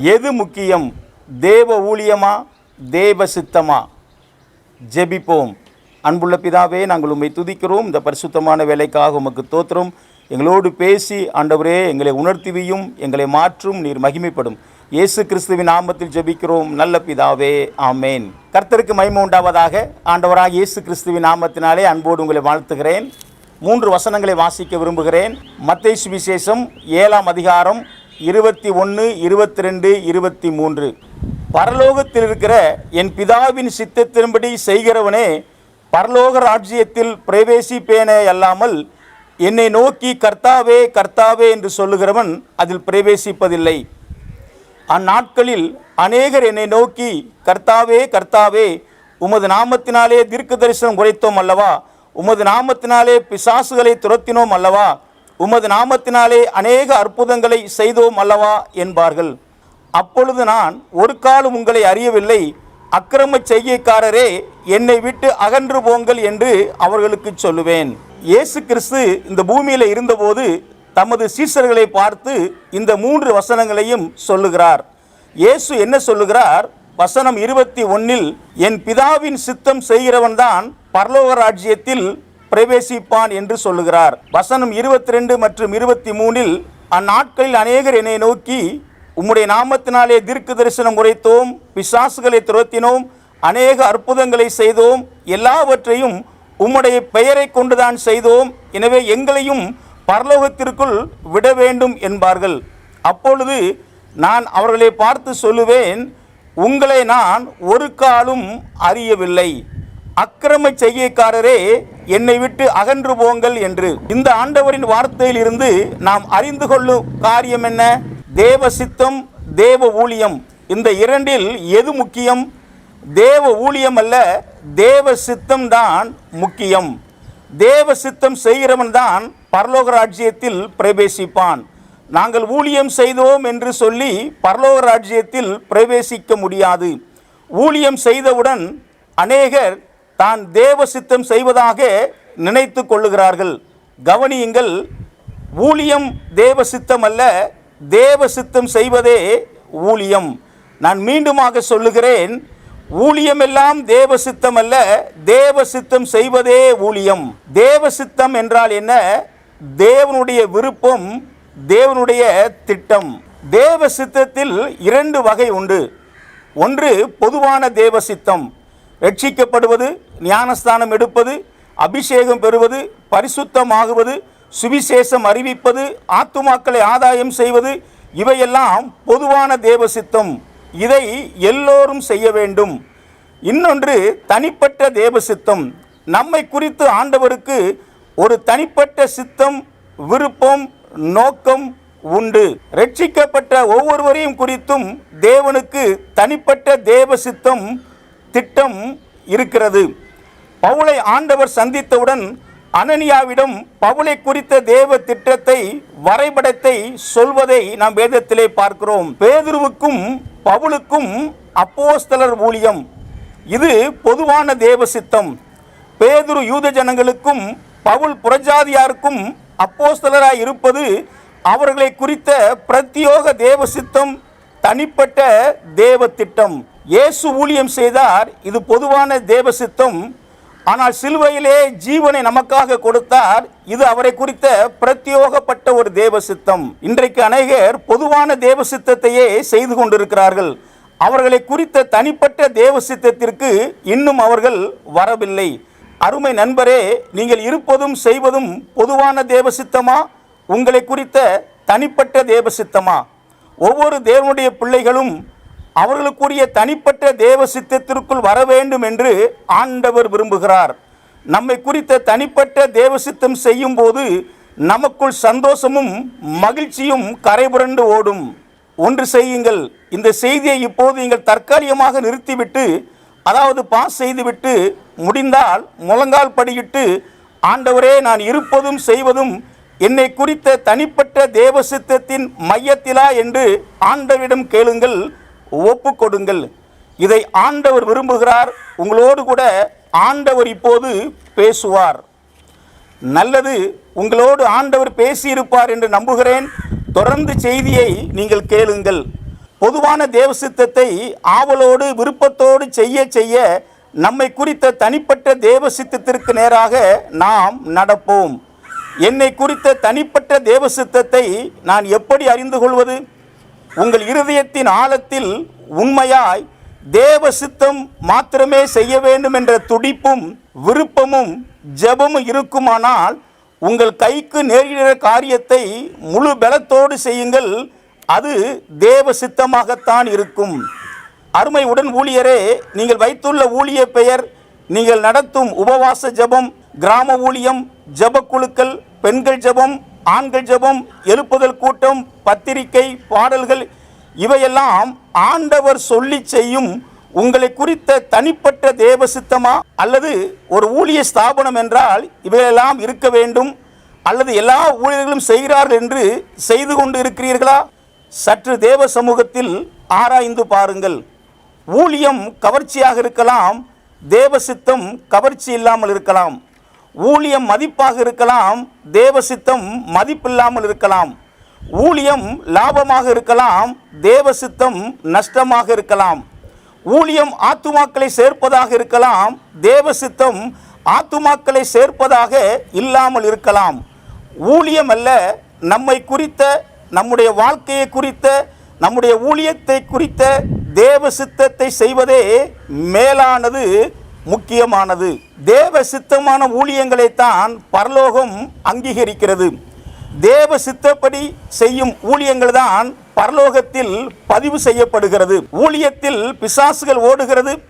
எது முக்கியம்? தேவ ஊழியமா? தேவ சித்தமா? ஜெபிப்போம். அன்புள்ள பிதாவே நாங்கள் உம்மை துதிக்கிறோம். இந்த பரிசுத்தமான வேலைக்காக உமக்கு தோத்திரம். எங்களோடு பேசி ஆண்டவரே எங்களை உணர்த்திவியும் எங்களை மாற்றும் நீர் மகிமைப்படும். இயேசு கிறிஸ்துவின் நாமத்தில் ஜெபிக்கிறோம். நல்ல பிதாவே ஆமேன். கர்த்தருக்கு மகிமை உண்டாவதாக. ஆண்டவராக இயேசு கிறிஸ்துவின் நாமத்தினாலே அன்போடு உங்களை வாழ்த்துகிறேன். மூன்று வசனங்களை வாசிக்க விரும்புகிறேன். மத்திய சுவிசேஷம் ஏழாம் அதிகாரம் இருபத்தி ஒன்று இருபத்தி ரெண்டு இருபத்தி மூன்று. பரலோகத்தில் இருக்கிற என் பிதாவின் சித்தத்தின்படி செய்கிறவனே பரலோக ராஜ்யத்தில் பிரவேசிப்பேனே அல்லாமல் என்னை நோக்கி கர்த்தாவே கர்த்தாவே என்று சொல்லுகிறவன் அதில் பிரவேசிப்பதில்லை. அந்நாட்களில் அநேகர் என்னை நோக்கி கர்த்தாவே கர்த்தாவே உமது நாமத்தினாலே தீர்க்க தரிசனம் உரைத்தோம் அல்லவா? உமது நாமத்தினாலே பிசாசுகளை துரத்தினோம் அல்லவா? உமது நாமத்தினாலே அநேக அற்புதங்களை செய்தோம் அல்லவா என்பார்கள். அப்பொழுது நான் ஒரு காலம் உங்களை அறியவில்லை. அக்கிரம செய்கைக்காரரே என்னை விட்டு அகன்று போங்கள் என்று அவர்களுக்கு சொல்லுவேன். இயேசு கிறிஸ்து இந்த பூமியில் இருந்தபோது தமது சீசர்களை பார்த்து இந்த மூன்று வசனங்களையும் சொல்லுகிறார். இயேசு என்ன சொல்லுகிறார்? வசனம் இருபத்தி ஒன்னில் என் பிதாவின் சித்தம் செய்கிறவன்தான் பரலோக ராஜ்யத்தில் பிரவேசிப்பான் என்று சொல்லுகிறார். வசனம் இருபத்தி ரெண்டு மற்றும் இருபத்தி மூணில் அந்நாட்களில் அநேகர் என்னை நோக்கி உம்முடைய நாமத்தினாலே தீர்க்க தரிசனம் உரைத்தோம் பிசாசுகளை துரத்தினோம் அநேக அற்புதங்களை செய்தோம் எல்லாவற்றையும் உம்முடைய பெயரை கொண்டுதான் செய்தோம் எனவே எங்களையும் பரலோகத்திற்குள் விட வேண்டும் என்பார்கள். அப்பொழுது நான் அவர்களை பார்த்து சொல்லுவேன் உங்களை நான் ஒரு காலும் அறியவில்லை. அக்கிரம செய்கைக்காரரே என்னை விட்டு அகன்று போங்கள் என்று. இந்த ஆண்டவரின் வார்த்தையில் இருந்து நாம் அறிந்து கொள்ளும் காரியம் என்ன? தேவ சித்தம் தேவ ஊழியம். இந்த இரண்டில் எது முக்கியம்? தேவ ஊழியம் அல்ல தேவ சித்தம் தான் முக்கியம். தேவ சித்தம் செய்கிறவன் தான் பரலோக ராஜ்யத்தில் பிரவேசிப்பான். நாங்கள் ஊழியம் செய்தோம் என்று சொல்லி பரலோக ராஜ்யத்தில் பிரவேசிக்க முடியாது. ஊழியம் செய்தவுடன் அநேகர் தான் தேவ சித்தம் செய்வதாக நினைத்து கொள்ளுகிறார்கள். கவனியுங்கள் ஊழியம் தேவ சித்தம் அல்ல தேவ சித்தம் செய்வதே ஊழியம். நான் மீண்டுமாக சொல்லுகிறேன் ஊழியமெல்லாம் தேவ சித்தம் அல்ல தேவ சித்தம் செய்வதே ஊழியம். தேவ சித்தம் என்றால் என்ன? தேவனுடைய விருப்பம் தேவனுடைய திட்டம். தேவ சித்தத்தில் இரண்டு வகை உண்டு. ஒன்று பொதுவான தேவ சித்தம் ரட்சிக்கப்படுவது ஞானஸ்தானம் எடுப்பது அபிஷேகம் பெறுவது பரிசுத்தமாகுவது சுவிசேஷம் அறிவிப்பது ஆத்துமாக்களை ஆதாயம் செய்வது இவையெல்லாம் பொதுவான தேவ சித்தம் இதை எல்லோரும் செய்ய வேண்டும். இன்னொன்று தனிப்பட்ட தேவ சித்தம் நம்மை குறித்து ஆண்டவருக்கு ஒரு தனிப்பட்ட சித்தம் விருப்பம் நோக்கம் உண்டு. ரட்சிக்கப்பட்ட ஒவ்வொருவரையும் குறித்தும் தேவனுக்கு தனிப்பட்ட தேவ சித்தம் திட்டம் இருக்கிறது. பவுலை ஆண்டவர் சந்தித்தவுடன் அனனியாவிடம் பவுலை குறித்த தேவ திட்டத்தை வரைபடத்தை சொல்வதை நாம் வேதத்திலே பார்க்கிறோம். பேதுருவுக்கும் பவுலுக்கும் அப்போஸ்தலர் ஊழியம். இது பொதுவான தேவ சித்தம். பேதுரு யூத ஜனங்களுக்கும் பவுல் புறஜாதியாருக்கும் அப்போஸ்தலராய் இருப்பது அவர்களை குறித்த பிரத்யோக தேவ சித்தம் தனிப்பட்ட தேவ திட்டம். இயேசு ஊழியம் செய்தார். இது பொதுவான தேவ சித்தம் ஆனால் சிலுவையிலே ஜீவனை நமக்காக கொடுத்தார். இது அவரை குறித்த பிரத்யோகப்பட்ட ஒரு தேவ சித்தம் இன்றைக்கு அநேகர் பொதுவான தேவ சித்தத்தையே செய்து கொண்டிருக்கிறார்கள். அவர்களை குறித்த தனிப்பட்ட தேவ சித்தத்திற்கு இன்னும் அவர்கள் வரவில்லை. அருமை நண்பரே நீங்கள் இருப்பதும் செய்வதும் பொதுவான தேவ சித்தமா உங்களை குறித்த தனிப்பட்ட தேவ சித்தமா ஒவ்வொரு தேவனுடைய பிள்ளைகளும் அவர்களுக்குரிய தனிப்பட்ட தேவ சித்தத்திற்குள் வர வேண்டும் என்று ஆண்டவர் விரும்புகிறார். நம்மை குறித்த தனிப்பட்ட தேவ சித்தம் செய்யும் போது நமக்குள் சந்தோஷமும் மகிழ்ச்சியும் கரைபுரண்டு ஓடும். ஒன்று செய்யுங்கள். இந்த செய்தியை இப்போது நீங்கள் தற்காலிகமாக நிறுத்திவிட்டு அதாவது பாஸ் செய்துவிட்டு முடிந்தால் முழங்கால் படியிட்டு ஆண்டவரே நான் இருப்பதும் செய்வதும் என்னை குறித்த தனிப்பட்ட தேவ சித்தத்தின் மையத்திலா என்று ஆண்டவரிடம் கேளுங்கள். ஒப்பு கொடுங்கள் இதை ஆண்டவர் விரும்புகிறார். உங்களோடு கூட ஆண்டவர் இப்போது பேசுவார். நல்லது உங்களோடு ஆண்டவர் பேசியிருப்பார் என்று நம்புகிறேன். தொடர்ந்து செய்தியை நீங்கள் கேளுங்கள். பொதுவான தேவ சித்தத்தை ஆவலோடு விருப்பத்தோடு செய்ய செய்ய நம்மை குறித்த தனிப்பட்ட தேவ சித்தத்திற்கு நேராக நாம் நடப்போம். என்னை குறித்த தனிப்பட்ட தேவ சித்தத்தை நான் எப்படி அறிந்து கொள்வது? உங்கள் இருதயத்தின் ஆழத்தில் உண்மையாய் தேவ சித்தம் மாத்திரமே செய்ய வேண்டும் என்ற துடிப்பும் விருப்பமும் ஜெபமும் இருக்குமானால் உங்கள் கைக்கு நேரிடுகிற காரியத்தை முழு பலத்தோடு செய்யுங்கள். அது தேவ சித்தமாகத்தான் இருக்கும். அருமை உடன் ஊழியரே நீங்கள் வைத்துள்ள ஊழிய பெயர் நீங்கள் நடத்தும் உபவாச ஜெபம் கிராம ஊழியம் ஜெப குழுக்கள் பெண்கள் ஜெபம் ஆண்கள் ஜெபம் எழுப்புதல் கூட்டம் பத்திரிகை பாடல்கள் இவையெல்லாம் ஆண்டவர் சொல்லி செய்யும் உங்களை குறித்த தனிப்பட்ட தேவ சித்தமா? அல்லது ஒரு ஊழிய ஸ்தாபனம் என்றால் இவையெல்லாம் இருக்க வேண்டும்? அல்லது எல்லா ஊழியர்களும் செய்கிறார்கள் என்று செய்து கொண்டு இருக்கிறீர்களா? சற்று தேவ சமூகத்தில் ஆராய்ந்து பாருங்கள். ஊழியம் கவர்ச்சியாக இருக்கலாம் தேவ சித்தம் கவர்ச்சி இல்லாமல் இருக்கலாம். ஊழியம் மதிப்பாக இருக்கலாம் தேவ சித்தம் மதிப்பில்லாமல் இருக்கலாம். ஊழியம் லாபமாக இருக்கலாம் தேவ சித்தம் நஷ்டமாக இருக்கலாம். ஊழியம் ஆத்துமாக்களை சேர்ப்பதாக இருக்கலாம் தேவ சித்தம் ஆத்துமாக்களை சேர்ப்பதாக இல்லாமல் இருக்கலாம். ஊழியம் அல்ல நம்மை குறித்த நம்முடைய வாழ்க்கையை குறித்த நம்முடைய ஊழியத்தை குறித்த தேவ சித்தத்தை செய்வதே மேலானது முக்கியமானது. தேவ சித்தமான ஊழியங்களைத்தான் பரலோகம் அங்கீகரிக்கிறது. தேவ சித்தப்படி செய்யும் ஊழியங்கள் தான் பரலோகத்தில் பதிவு செய்யப்படுகிறது. ஊழியத்தில் பிசாசுகள் ஓடுகிறது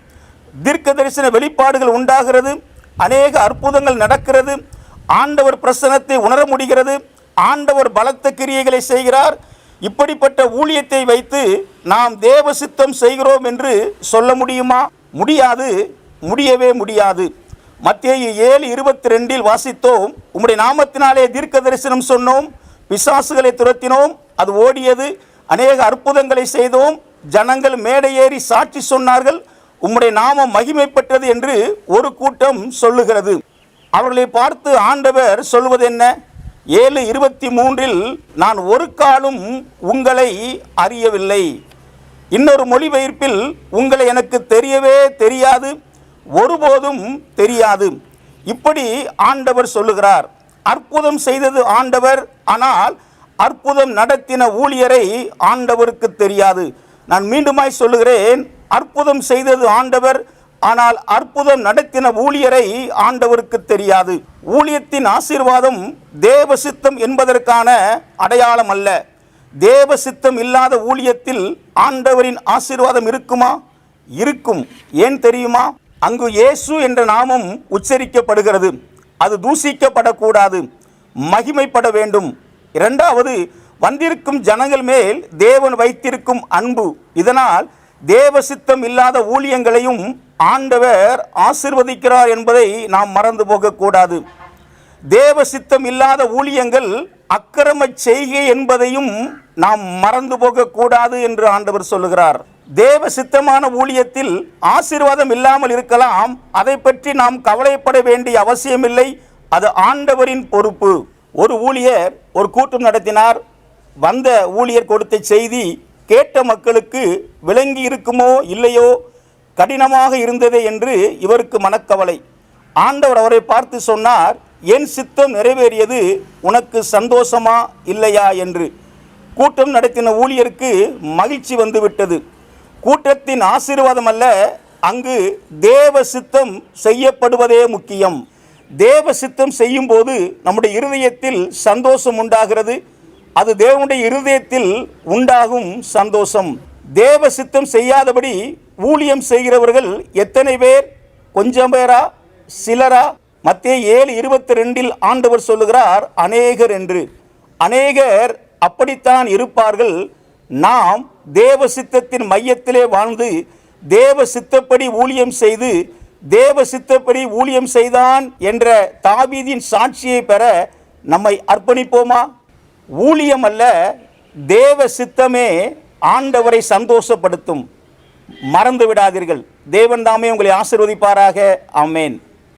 தீர்க்க தரிசன வெளிப்பாடுகள் உண்டாகிறது அநேக அற்புதங்கள் நடக்கிறது ஆண்டவர் பிரசனத்தை உணர முடிகிறது ஆண்டவர் பலத்த கிரியைகளை செய்கிறார் இப்படிப்பட்ட ஊழியத்தை வைத்து நாம் தேவ சித்தம் செய்கிறோம் என்று சொல்ல முடியுமா? முடியாது. முடியவே முடியாது. மத்திய ஏழு இருபத்தி ரெண்டில் வாசித்தோம். உம்முடைய நாமத்தினாலே தீர்க்க தரிசனம் சொன்னோம். பிசாசுகளை துரத்தினோம். அது ஓடியது. அநேக அற்புதங்களை செய்தோம். ஜனங்கள் மேடையேறி சாட்சி சொன்னார்கள். உம்முடைய நாமம் மகிமைப்பட்டது என்று ஒரு கூட்டம் சொல்லுகிறது. அவர்களை பார்த்து ஆண்டவர் சொல்வது என்ன? ஏழு இருபத்தி மூன்றில் நான் ஒரு காலும் உங்களை அறியவில்லை. இன்னொரு மொழிபெயர்ப்பில் உங்களை எனக்கு தெரியவே தெரியாது. ஒருபோதும் தெரியாது. இப்படி ஆண்டவர் சொல்லுகிறார். அற்புதம் செய்தது ஆண்டவர் ஆனால் அற்புதம் நடத்தின ஊழியரை ஆண்டவருக்கு தெரியாது. நான் மீண்டுமாய் சொல்லுகிறேன் அற்புதம் செய்தது ஆண்டவர் ஆனால் அற்புதம் நடத்தின ஊழியரை ஆண்டவருக்கு தெரியாது. ஊழியத்தின் ஆசீர்வாதம் தேவ சித்தம் என்பதற்கான அடையாளம் அல்ல. தேவ சித்தம் இல்லாத ஊழியத்தில் ஆண்டவரின் ஆசீர்வாதம் இருக்குமா? இருக்கும். ஏன் தெரியுமா? அங்கு இயேசு என்ற நாமம் உச்சரிக்கப்படுகிறது. அது தூசிக்கப்படக்கூடாது மகிமைப்பட வேண்டும். இரண்டாவது வந்திருக்கும் ஜனங்கள் மேல் தேவன் வைத்திருக்கும் அன்பு. இதனால் தேவ சித்தம் இல்லாத ஊழியங்களையும் ஆண்டவர் ஆசிர்வதிக்கிறார் என்பதை நாம் மறந்து போகக்கூடாது. தேவ சித்தம் இல்லாத ஊழியங்கள் அக்கிரம செய்கை என்பதையும் நாம் மறந்து போகக்கூடாது என்று ஆண்டவர் சொல்லுகிறார். தேவ சித்தமான ஊழியத்தில் ஆசீர்வாதம் இல்லாமல் இருக்கலாம். அதை பற்றி நாம் கவலைப்பட வேண்டிய அவசியமில்லை. அது ஆண்டவரின் பொறுப்பு. ஒரு ஊழியர் ஒரு கூட்டம் நடத்தினார். வந்த ஊழியர் கொடுத்த செய்தி கேட்ட மக்களுக்கு விளங்கி இருக்குமோ இல்லையோ கடினமாக இருந்ததே என்று இவருக்கு மனக்கவலை. ஆண்டவர் அவரை பார்த்து சொன்னார் என் சித்தம் நிறைவேறியது உனக்கு சந்தோஷமா இல்லையா? என்று. கூட்டம் நடத்தின ஊழியருக்கு மகிழ்ச்சி வந்துவிட்டது. கூட்டத்தின் ஆசீர்வாதம் அல்ல அங்கு தேவ சித்தம் செய்யப்படுவதே முக்கியம். தேவ சித்தம் செய்யும்போது நம்முடைய இருதயத்தில் சந்தோஷம் உண்டாகிறது. அது தேவனுடைய இருதயத்தில் உண்டாகும் சந்தோஷம். தேவ சித்தம் செய்யாதபடி ஊழியம் செய்கிறவர்கள் எத்தனை பேர்? கொஞ்சம் பேரா? சிலரா? மத்திய ஏழு இருபத்தி ரெண்டில் ஆண்டவர் சொல்லுகிறார் அநேகர் என்று. அநேகர் அப்படித்தான் இருப்பார்கள். நாம் தேவ சித்தத்தின் மையத்திலே வாழ்ந்து தேவ சித்தப்படி ஊழியம் செய்து தேவ சித்தப்படி ஊழியம் செய்தான் என்ற தாவீதின் சாட்சியை பெற நம்மை அர்ப்பணிப்போமா? ஊழியம் அல்ல தேவ சித்தமே ஆண்டவரை சந்தோஷப்படுத்தும். மறந்து விடாதீர்கள். தேவன் தாமே உங்களை ஆசிர்வதிப்பாராக. அம்மேன்